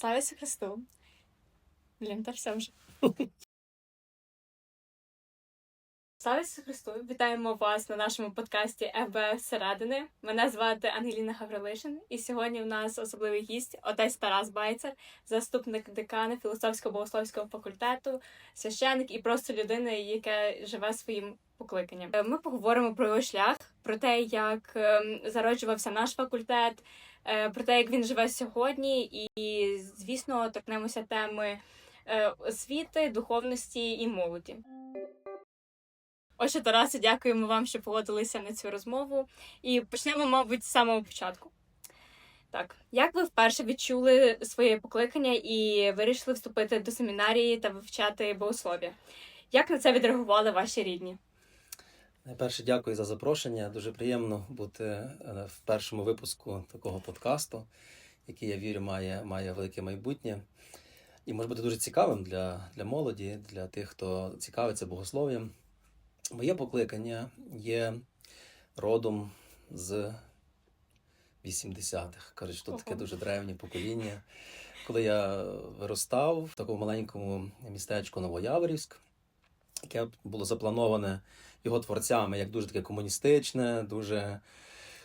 Слава Ісусу Христу. Блін, та все вже. Слава Ісусу Христу! Вітаємо вас на нашому подкасті ФБ зсередини. Мене звати Ангеліна Гаврилишин, і сьогодні в нас особливий гість, отець Тарас Байцер, заступник декана філософсько-богословського факультету, священник і просто людина, яка живе своїм покликанням. Ми поговоримо про його шлях, про те, як ем, зароджувався наш факультет, про те, як він живе сьогодні, і, звісно, торкнемося теми е, освіти, духовності і молоді. Отже, Тарасе, дякуємо вам, що погодилися на цю розмову. І почнемо, мабуть, з самого початку. Так, як ви вперше відчули своє покликання і вирішили вступити до семінарії та вивчати богослов'я? Як на це відреагували ваші рідні? Найперше, дякую за запрошення. Дуже приємно бути е, в першому випуску такого подкасту, який я вірю, має, має велике майбутнє. І може бути дуже цікавим для, для молоді, для тих, хто цікавиться богослов'ям. Моє покликання є родом з 80-х. Кажуть, що таке дуже древнє покоління. Коли я виростав в такому маленькому містечку Новояворівськ, яке було заплановане його творцями як дуже таке комуністичне, дуже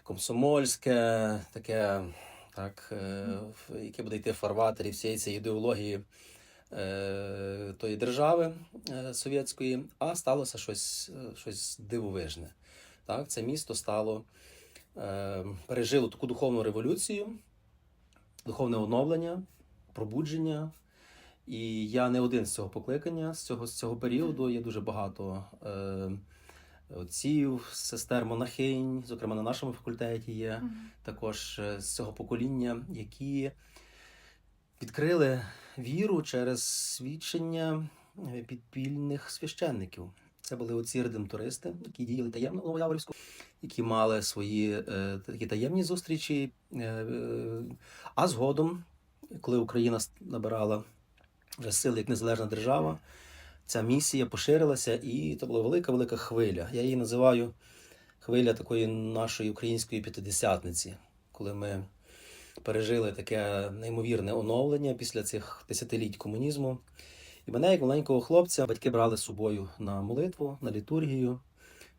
комсомольське, таке, так, е, яке буде йти в фарватері всієї цієї ідеології е, тої держави е, совєтської, а сталося щось, щось дивовижне. Так, це місто стало, пережило таку духовну революцію, духовне оновлення, пробудження. І я не один з цього покликання, з цього, з цього періоду є дуже багато е, отців, сестер монахинь, зокрема на нашому факультеті є також е, з цього покоління, які відкрили віру через свідчення е, підпільних священників. Це були оці редемтористи, які діяли таємно в Новояворівську, які мали свої е, такі таємні зустрічі. Е, е, а згодом, коли Україна набирала вже сили як незалежна держава, ця місія поширилася, і це була велика велика хвиля. Я її називаю хвиля такої нашої української п'ятидесятниці, коли ми пережили таке неймовірне оновлення після цих десятиліть комунізму. І мене, як маленького хлопця, батьки брали з собою на молитву, на літургію,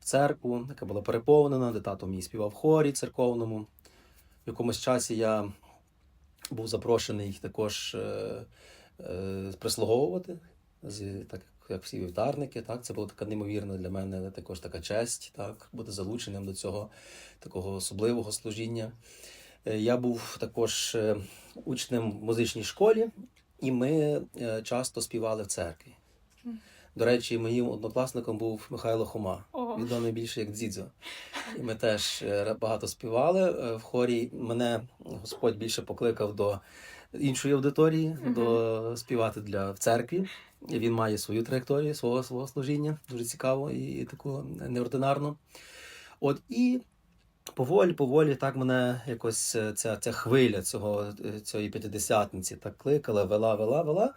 в церкву, яка була переповнена, де тато мій співав в хорі церковному. В якомусь часі я був запрошений також е, е, прислуговувати, так як всі вівтарники. Так? Це була така неймовірна для мене також така честь, так? бути залученим до цього такого особливого служіння. Е, Я був також е, учнем в музичній школі, і ми е, часто співали в церкві. До речі, моїм однокласником був Михайло Хома, Ого. відомий більше як Дзідзо. І ми теж багато співали в хорі. Мене Господь більше покликав до іншої аудиторії, Мгм. до співати для в церкві. Він має свою траєкторію, свого свого служіння, дуже цікаво і таку неординарну. От і поволі, поволі так мене якось е, ця, ця хвиля цього, е, цієї п'ятидесятниці так кликала, вела, вела, вела.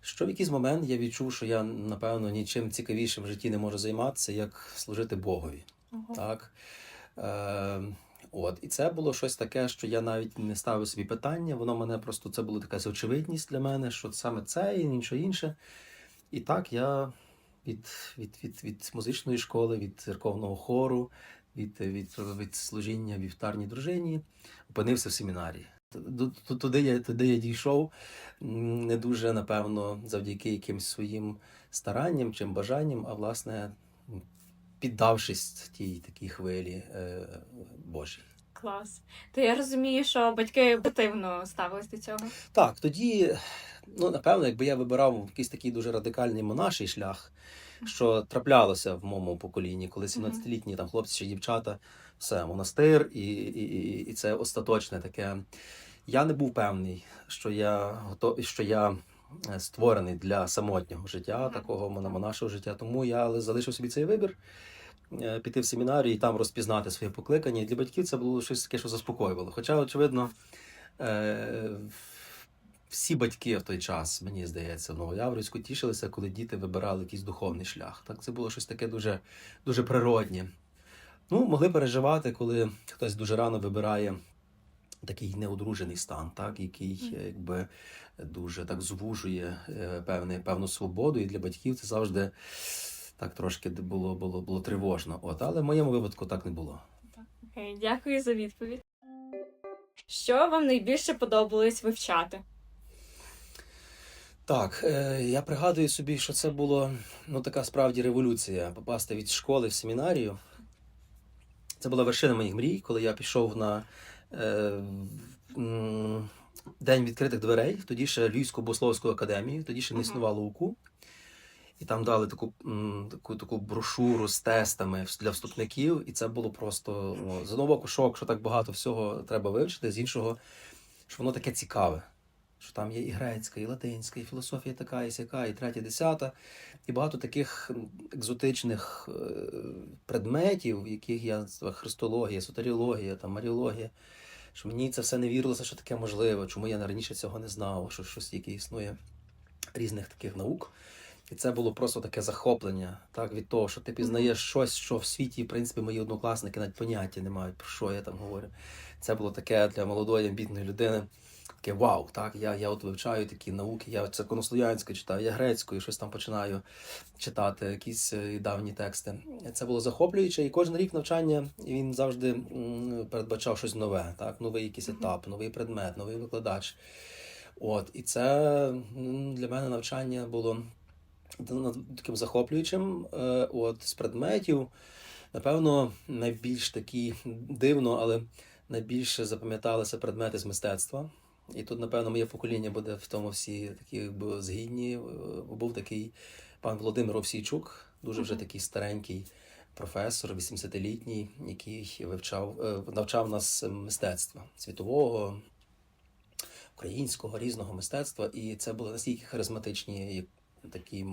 Що в якийсь момент я відчув, що я, напевно, нічим цікавішим в житті не можу займатися, як служити Богові. Ого. Так. Е, от. І це було щось таке, що я навіть не ставив собі питання. Воно мене просто це була якась очевидність для мене, що саме це і нічого інше. І так я від, від, від, від музичної школи, від церковного хору, від, від, від служіння в вівтарній дружині опинився в ту- Туди я, туди я дійшов не дуже, напевно, завдяки якимсь своїм старанням чим бажанням, а власне піддавшись тій такій хвилі е, Божій. Клас. То я розумію, що батьки позитивно ставились до цього. Так, тоді, ну напевно, якби я вибирав якийсь такий дуже радикальний монаший шлях, що траплялося в моєму поколінні, коли 17-літні там хлопці чи дівчата, все, монастир, і, і, і, і це остаточне таке. Я не був певний, що я готов, що я створений для самотнього життя, такого монашого життя. Тому я залишив собі цей вибір. е, Піти в семінарію і там розпізнати своє покликання. І для батьків це було щось таке, що заспокоювало. Хоча, очевидно, е, всі батьки в той час, мені здається, в Новояврівську тішилися, коли діти вибирали якийсь духовний шлях. Так, це було щось таке дуже, дуже природнє. Ну, могли переживати, коли хтось дуже рано вибирає такий неодружений стан, так, який е, якби дуже так звужує е, певне, певну свободу, і для батьків це завжди так трошки було, було, було тривожно. От, але в моєму випадку так не було. Окей, дякую за відповідь. Що вам найбільше подобалось вивчати? Так, е, я пригадую собі, що це було ну, така справді революція попасти від школи в семінарію. Це була вершина моїх мрій, коли я пішов на е, День відкритих дверей, тоді ще Львівську богословську академію, тоді ще не існувало УКУ. І там дали таку, таку, таку брошуру з тестами для вступників, і це було просто ну, з одного боку шок, що так багато всього треба вивчити, з іншого, що воно таке цікаве. Що там є і грецька, і латинська, і філософія така, і сяка, і третя, десята, і багато таких екзотичних е, предметів, в яких я христологія, сотеріологія, там, маріологія, що мені це все не вірилося, що таке можливо, чому я раніше цього не знав, що щось яке існує різних таких наук. І це було просто таке захоплення, так, від того, що ти пізнаєш щось, що в світі, в принципі, мої однокласники навіть поняття не мають, про що я там говорю. Це було таке для молодої амбітної людини. Таке вау, так, я, я от вивчаю такі науки, я це конослов'янське читаю, я грецькою, щось там починаю читати, якісь е, давні тексти. Це було захоплююче, і кожен рік навчання він завжди передбачав щось нове, так, новий якийсь етап, новий предмет, новий викладач. От, і це для мене навчання було таким захоплюючим. Е, От з предметів, напевно, найбільш такі дивно, але найбільше запам'яталися предмети з мистецтва. І тут, напевно, моє покоління буде в тому всі такі якби, згідні. Е, Був такий пан Володимир Овсійчук, дуже вже такий старенький професор, 80-літній, який вивчав, е, навчав нас мистецтва світового, українського, різного мистецтва. І це були настільки харизматичні як такі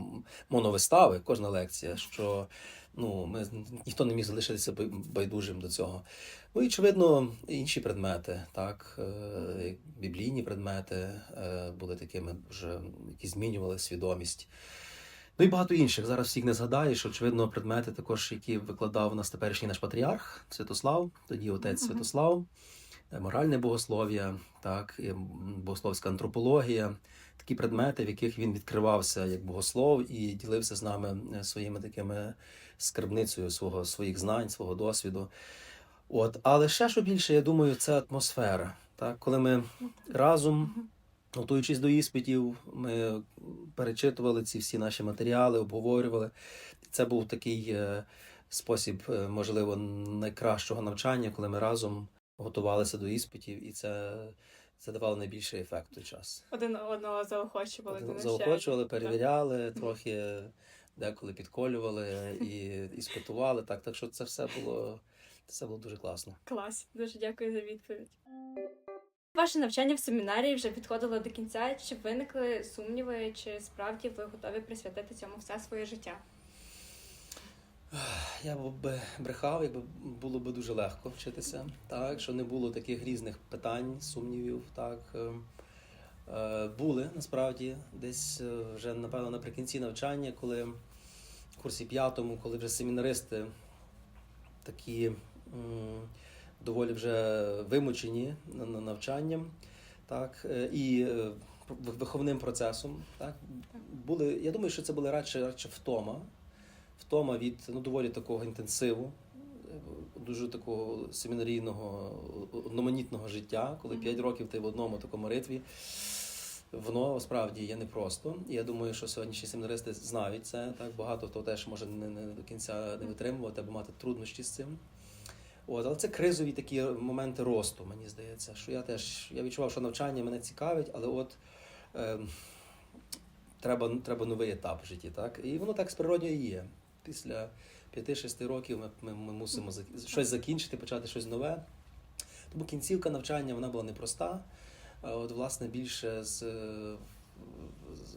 моновистави, кожна лекція, що ну, ми, ніхто не міг залишитися байдужим до цього. Ну і, очевидно, інші предмети, так, е, біблійні предмети е, були такими вже, які змінювали свідомість. Ну і багато інших. Зараз всіх не згадаєш. Очевидно, предмети також, які викладав у нас теперішній наш патріарх Святослав, тоді отець Мгм. Святослав, моральне богослов'я, так, і богословська антропологія, такі предмети, в яких він відкривався як богослов і ділився з нами е, своїми такими скарбницею свого, своїх знань, свого досвіду. От, але ще що більше, я думаю, це атмосфера. Так, коли ми разом Готуючись до іспитів, ми перечитували ці всі наші матеріали, обговорювали. Це був такий е, спосіб, е, можливо, найкращого навчання, коли ми разом готувалися до іспитів, і це, це давало найбільший ефект в той час. Один одного заохочували навчання. Заохочували, перевіряли, трохи деколи підколювали і іспитували. Так, так що це все було, це було дуже класно. Клас, дуже дякую за відповідь. Ваше навчання в семінарії вже підходило до кінця. Чи виникли сумніви, чи справді ви готові присвятити цьому все своє життя? Я б брехав, якби було б дуже легко вчитися, так, що не було таких різних питань, сумнівів. Так. Е, е, були насправді десь е, вже, напевно, наприкінці навчання, коли в курсі п'ятому, коли вже семінаристи такі доволі вже вимучені на, на навчанням, так, е, і виховним процесом. Так, були, я думаю, що це були радше, радше втома втома від ну, доволі такого інтенсиву, дуже такого семінарійного одноманітного життя, коли Мгм. 5 років ти в одному такому ритві. Воно справді є непросто. Я думаю, що сьогоднішні семінаристи знають це. Так багато хто теж може не, не до кінця не витримувати або мати труднощі з цим. От, але це кризові такі моменти росту, мені здається. Що я теж я відчував, що навчання мене цікавить, але от е, треба, треба новий етап в житті. Так? І воно так з природньо і є. Після 5-6 років ми, ми, ми мусимо щось закінчити, почати щось нове. Тому кінцівка навчання вона була непроста. От, власне, більше з, е,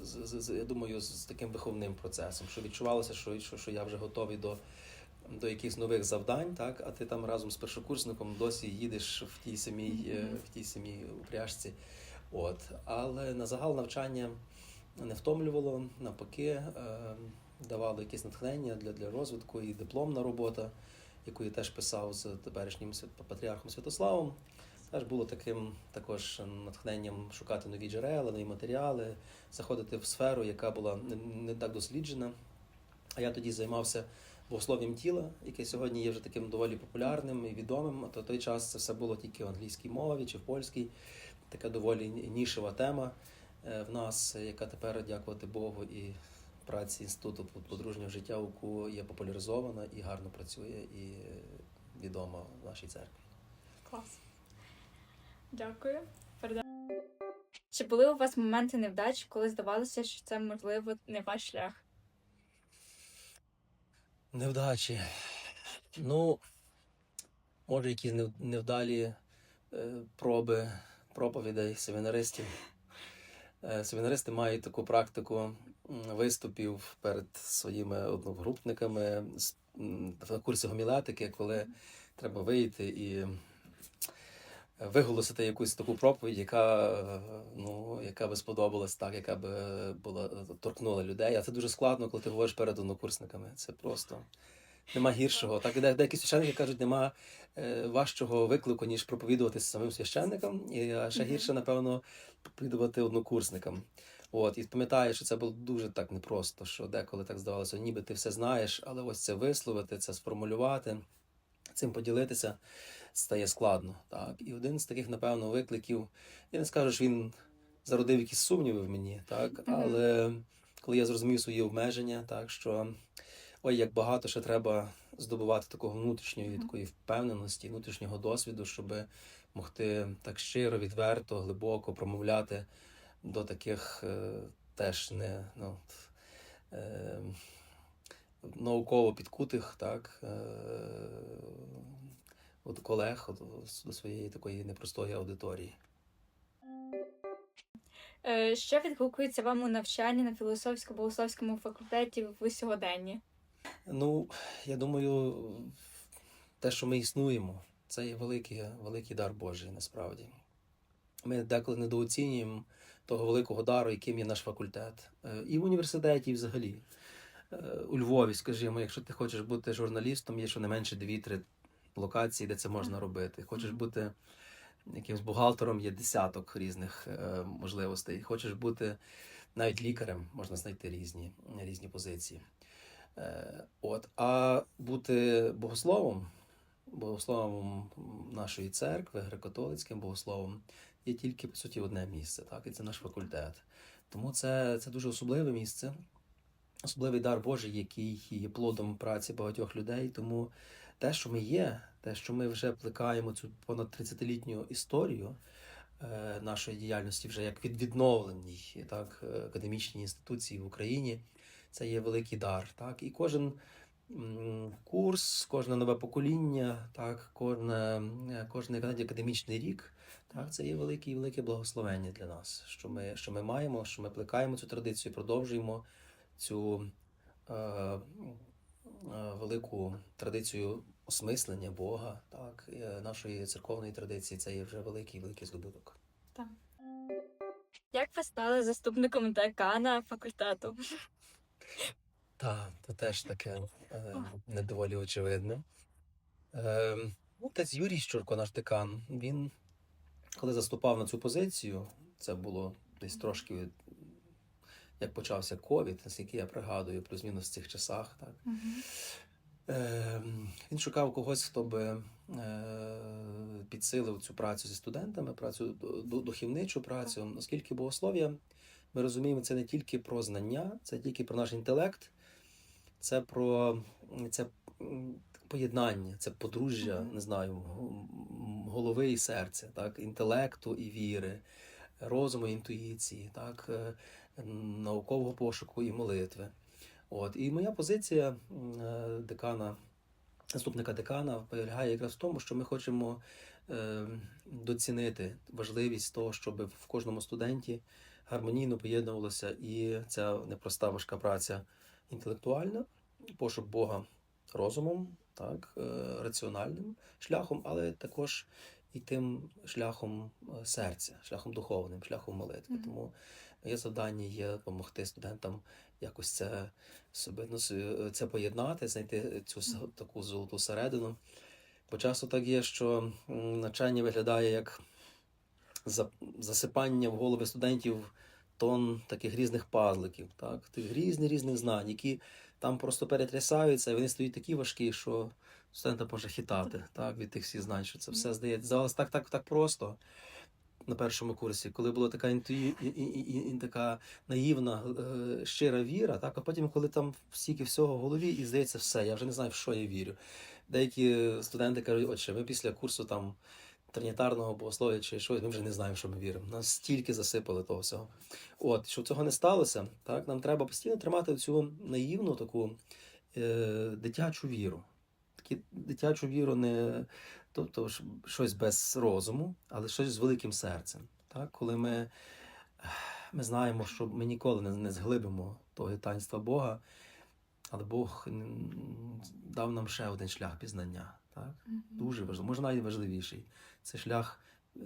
з, з, з я думаю, з, з таким виховним процесом, що відчувалося, що, що, що я вже готовий до, до якихось нових завдань, так? а ти там разом з першокурсником досі їдеш в тій самій, е, Мгм. в тій самій упряжці. От. Але на загал навчання не втомлювало, навпаки, е, давало якесь натхнення для, для розвитку і дипломна робота, яку я теж писав з теперішнім патріархом Святославом. Теж було таким також натхненням шукати нові джерела, нові матеріали, заходити в сферу, яка була не, не так досліджена. А я тоді займався богослов'ям тіла, яке сьогодні є вже таким доволі популярним і відомим. А то той час це все було тільки в англійській мові чи в польській. Така доволі нішева тема е, в нас, яка тепер, дякувати Богу, і праці інституту подружнього життя УКУ є популяризована і гарно працює і відома в нашій церкві. Клас. Дякую. Чи були у вас моменти невдач, коли здавалося, що це можливо не ваш шлях? Невдачі. Ну, може, якісь невдалі е, проби проповідей семінаристів. Е, Семінаристи мають таку практику виступів перед своїми одногрупниками з- на курсі гомілетики, коли треба вийти і виголосити якусь таку проповідь, яка, е, ну, яка би сподобалась так, яка би була торкнула людей. А це дуже складно, коли ти говориш перед однокурсниками. Це просто нема гіршого. Так де- деякі священники кажуть, нема е, важчого виклику, ніж проповідувати самим священникам, і ще гірше, напевно, проповідувати однокурсникам. От, і пам'ятаю, що це було дуже так непросто, що деколи так здавалося, ніби ти все знаєш, але ось це висловити, це сформулювати, цим поділитися стає складно. Так? І один з таких, напевно, викликів, я не скажу, що він зародив якісь сумніви в мені, так? Але коли я зрозумів свої обмеження, так що ой, як багато ще треба здобувати такого внутрішньої такої впевненості, внутрішнього досвіду, щоб могти так щиро, відверто, глибоко промовляти до таких е, теж не ну, е, науково підкутих, так, е, от колег от, до своєї такої непростої аудиторії. Е, Що відгукується вам у навчанні на філософсько-богословському факультеті в сьогоденні? Ну, я думаю, те, що ми існуємо, це є великий, великий дар Божий насправді. Ми деколи недооцінюємо того великого дару, яким є наш факультет. Е, І в університеті, і взагалі. Е, У Львові, скажімо, якщо ти хочеш бути журналістом, є щонайменше дві-три локації, де це можна робити. Хочеш бути якимсь бухгалтером, є десяток різних е, можливостей. Хочеш бути навіть лікарем, можна знайти різні, різні позиції. От, а бути богословом, богословом нашої церкви, греко-католицьким богословом, є тільки по суті одне місце, так, і це наш факультет. Тому це, це дуже особливе місце, особливий дар Божий, який є плодом праці багатьох людей. Тому те, що ми є, те, що ми вже плекаємо цю понад 30-літню історію е, нашої діяльності, вже як від відновленій так, е, академічній інституції в Україні, це є великий дар. Так? І кожен курс, кожне нове покоління, так, кожне, е, кожний академічний рік. Так, це є велике і велике благословення для нас, що ми, що ми маємо, що ми плекаємо цю традицію, продовжуємо цю е, е, велику традицію осмислення Бога, так, е, нашої церковної традиції. Це є вже великий великий здобуток. Як ви стали заступником декана факультету? Так, це теж таке е, не доволі очевидно. Е, отець Юрій Щурко, наш декан, він, коли заступав на цю позицію, це було десь трошки, як почався ковід, наскільки я пригадую, плюс-мінус в цих часах. Так. Е, він шукав когось, хто би е, підсилив цю працю зі студентами, працю ду- духовничу працю, оскільки богослов'я, ми розуміємо, це не тільки про знання, це тільки про наш інтелект, це про це поєднання, це подружжя, не знаю, голови і серця, так, інтелекту і віри, розуму і інтуїції, так, е, наукового пошуку і молитви. От, і моя позиція е, декана, заступника декана полягає якраз в тому, що ми хочемо е, доцінити важливість того, щоб в кожному студенті гармонійно поєднувалося і ця непроста важка праця інтелектуальна, пошук Бога розумом, так, е, раціональним шляхом, але також і тим шляхом е, серця, шляхом духовним, шляхом молитви. Мгм. Тому моє завдання є допомогти студентам якось це собі ну, це поєднати, знайти цю с- таку золоту середину Бо часто так є, що навчання виглядає як засипання в голови студентів тон таких різних пазликів, так? тих різних різних знань, які там просто перетрясаються, і вони стають такі важкі, що студента може хитати так, від тих всіх знань, що це все здається. Здавалось так, так, так просто на першому курсі, коли була така інтуї... і, і, і, і така наївна, е, щира віра, так, а потім, коли там стільки всього в голові, і здається, все, я вже не знаю, в що я вірю. Деякі студенти кажуть, отче, ми після курсу там тринітарного богослов'я чи щось, ми вже не знаємо, що ми віримо. Нас стільки засипали того всього. От, щоб цього не сталося, так, нам треба постійно тримати цю наївну таку е, дитячу віру. Такі дитячу віру не тобто щось без розуму, але щось з великим серцем. Так? Коли ми, ми знаємо, що ми ніколи не, не зглибимо того таїнства Бога, але Бог дав нам ще один шлях пізнання. Так? Дуже важливий, може навіть важливіший. Це шлях е,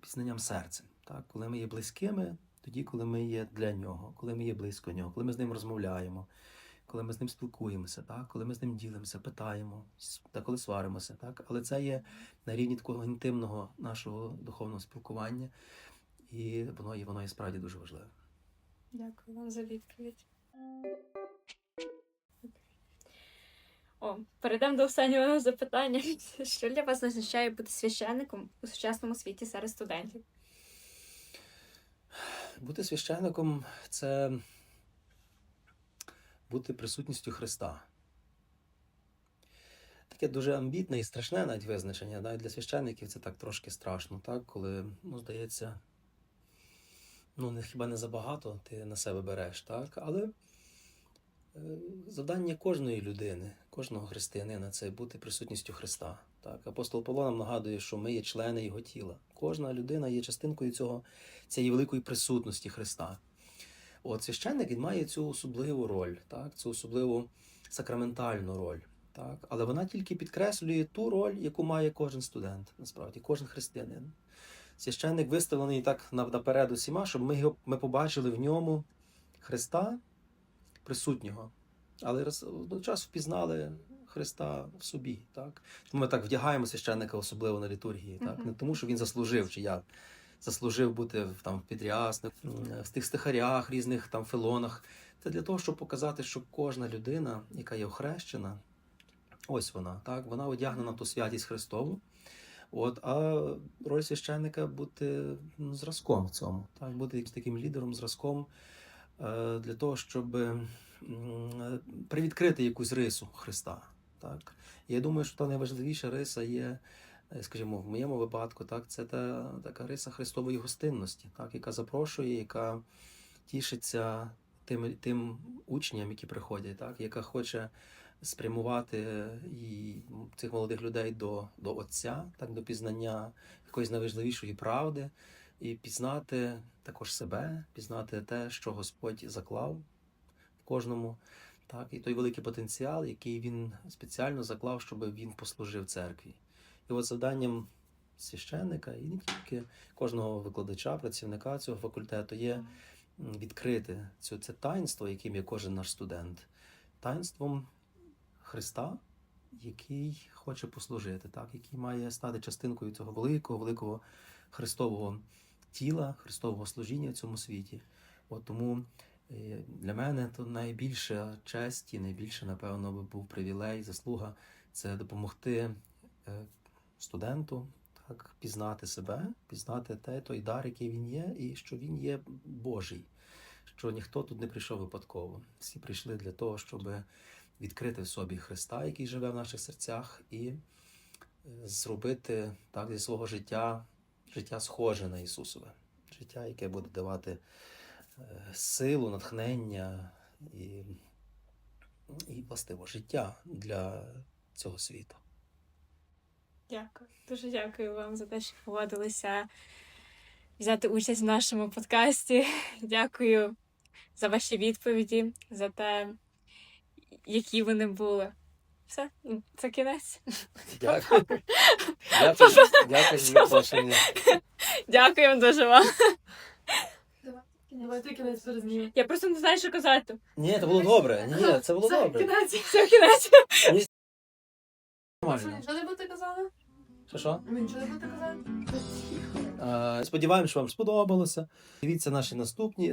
пізнанням серцем. Так? Коли ми є близькими, тоді, коли ми є для нього, коли ми є близько нього, коли ми з ним розмовляємо, коли ми з ним спілкуємося, так? коли ми з ним ділимося, питаємо, та коли сваримося. Так? Але це є на рівні такого інтимного нашого духовного спілкування, і воно, і воно є справді дуже важливе. Дякую вам за відповідь. О, перейдемо до останнього запитання. Що для вас означає бути священником у сучасному світі серед студентів? Бути священником це бути присутністю Христа. Таке дуже амбітне і страшне навіть визначення. Навіть для священників це так трошки страшно, так? коли, ну, здається, ну, хіба не забагато ти на себе береш, так? але е, завдання кожної людини, кожного християнина це бути присутністю Христа. Так? Апостол Павло нам нагадує, що ми є члени Його тіла. Кожна людина є частинкою цього цієї великої присутності Христа. От священник він має цю особливу роль, так? цю особливу сакраментальну роль. Так? Але вона тільки підкреслює ту роль, яку має кожен студент, насправді, кожен християнин. Священник виставлений так на- наперед усіма, щоб ми, його, ми побачили в ньому Христа присутнього. Але одночасно впізнали Христа в собі. Так? Тому ми так вдягаємо священника особливо на літургії. Так? Мгм. Не тому, що він заслужив, чи я заслужив бути там в підрясних, в тих стихарях, різних там филонах. Це для того, щоб показати, що кожна людина, яка є охрещена, ось вона, так, вона одягнена в ту святість Христову. От, а роль священника бути ну, зразком в цьому, так, бути таким лідером, зразком е, для того, щоб привідкрити якусь рису Христа. Так. Я думаю, що та найважливіша риса є е, скажімо, в моєму випадку, так, це та така риса Христової гостинності, так, яка запрошує, яка тішиться тим, тим учням, які приходять, так, яка хоче спрямувати і цих молодих людей до, до Отця, так, до пізнання якоїсь найважливішої правди, і пізнати також себе, пізнати те, що Господь заклав кожному. Так, і той великий потенціал, який він спеціально заклав, щоб він послужив церкві. І от завданням священника, і не тільки кожного викладача, працівника цього факультету є відкрити цю, це таїнство, яким є кожен наш студент, таїнством Христа, який хоче послужити, так, який має стати частинкою цього великого, великого Христового тіла, Христового служіння в цьому світі. От тому для мене то найбільша честь і найбільше, напевно, би був привілей, заслуга це допомогти е, студенту так, пізнати себе, пізнати те, той дар, який він є, і що він є Божий, що ніхто тут не прийшов випадково. Всі прийшли для того, щоб відкрити в собі Христа, який живе в наших серцях, і е, зробити так зі свого життя життя схоже на Ісусове, життя, яке буде давати силу, натхнення і, і властиво життя для цього світу. Дякую. Дуже дякую вам за те, що погодилися взяти участь в нашому подкасті. Дякую за ваші відповіді, за те, які вони були. Все, це кінець. Дякую. Дякую, дякую за запрошення. Дякую дуже вам. Я просто не знаю, що казати. Ні, це було добре. Ні, це було Все, добре. кінець. Все кінець. Нормально. Що не будете казали? Що що? Е, Сподіваємося, що вам сподобалося. Дивіться наші наступні.